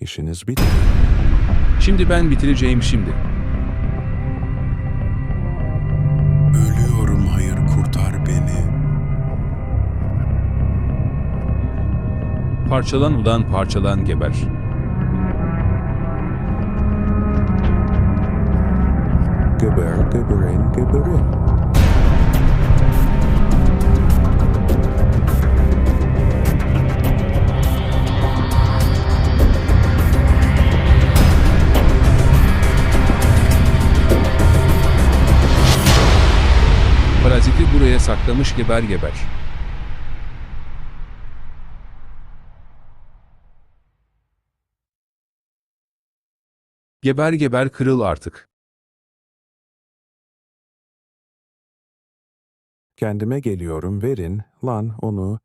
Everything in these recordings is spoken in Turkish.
İşiniz bitti. Şimdi ben bitireceğim şimdi. Ölüyorum hayır kurtar beni. Parçalan ulan parçalan geber. Geber, geberin, geberin. Buraya saklamış geber geber. Geber geber kırıl artık. Kendime geliyorum verin. Lan onu.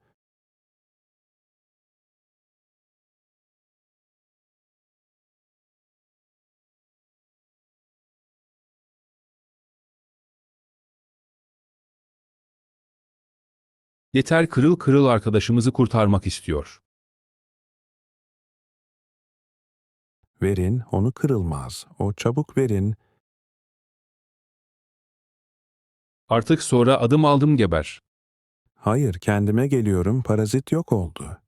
Yeter kırıl kırıl arkadaşımızı kurtarmak istiyor. Verin onu kırılmaz. O çabuk verin. Artık sonra adım aldım geber. Hayır kendime geliyorum parazit yok oldu.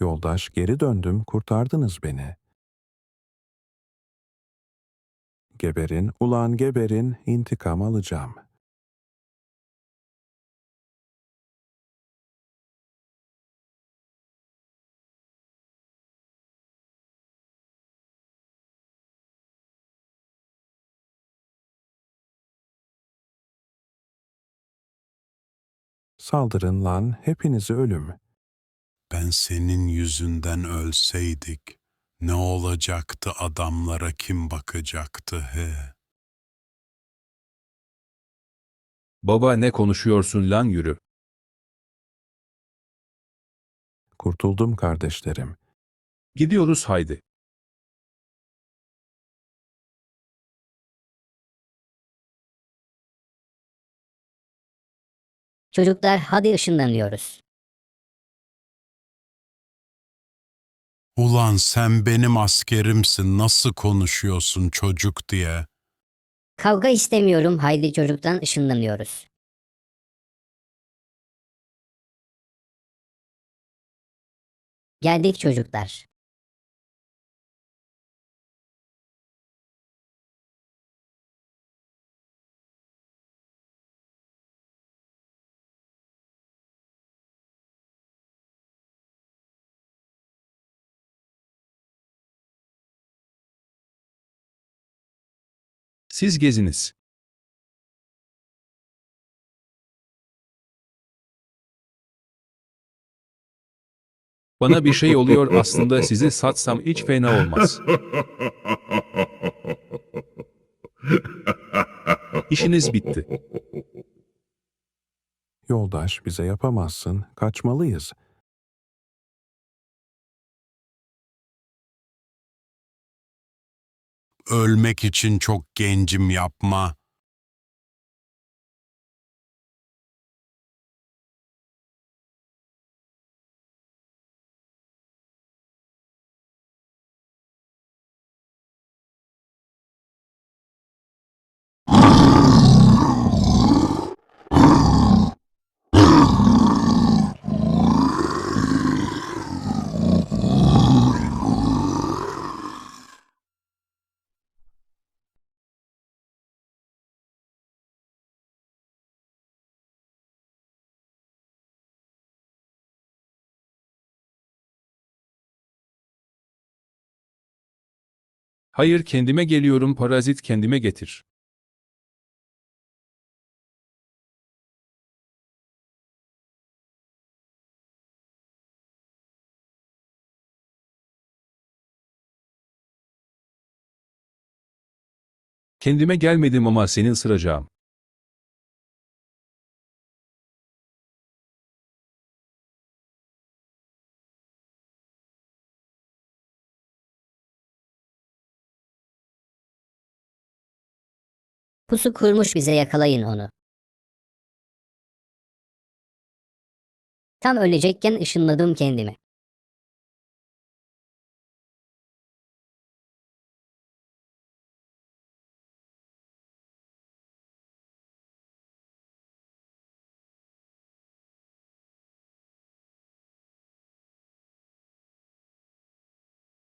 Yoldaş geri döndüm kurtardınız beni. Geberin ulan geberin intikam alacağım. Saldırın lan hepinizi ölüm. Ben senin yüzünden ölseydik, ne olacaktı adamlara kim bakacaktı he? Baba ne konuşuyorsun lan yürü. Kurtuldum kardeşlerim. Gidiyoruz haydi. Çocuklar hadi ışınlanıyoruz. Ulan sen benim askerimsin nasıl konuşuyorsun çocuk diye? Kavga istemiyorum haydi çocuktan ışınlanıyoruz. Geldik çocuklar. Siz geziniz. Bana bir şey oluyor aslında sizi satsam hiç fena olmaz. İşiniz bitti. Yoldaş bize yapamazsın. Kaçmalıyız. Ölmek için çok gencim yapma. Hayır kendime geliyorum parazit kendime getir. Kendime gelmedim ama senin sıracağım. Pusu kurmuş bize yakalayın onu. Tam ölecekken ışınladım kendimi.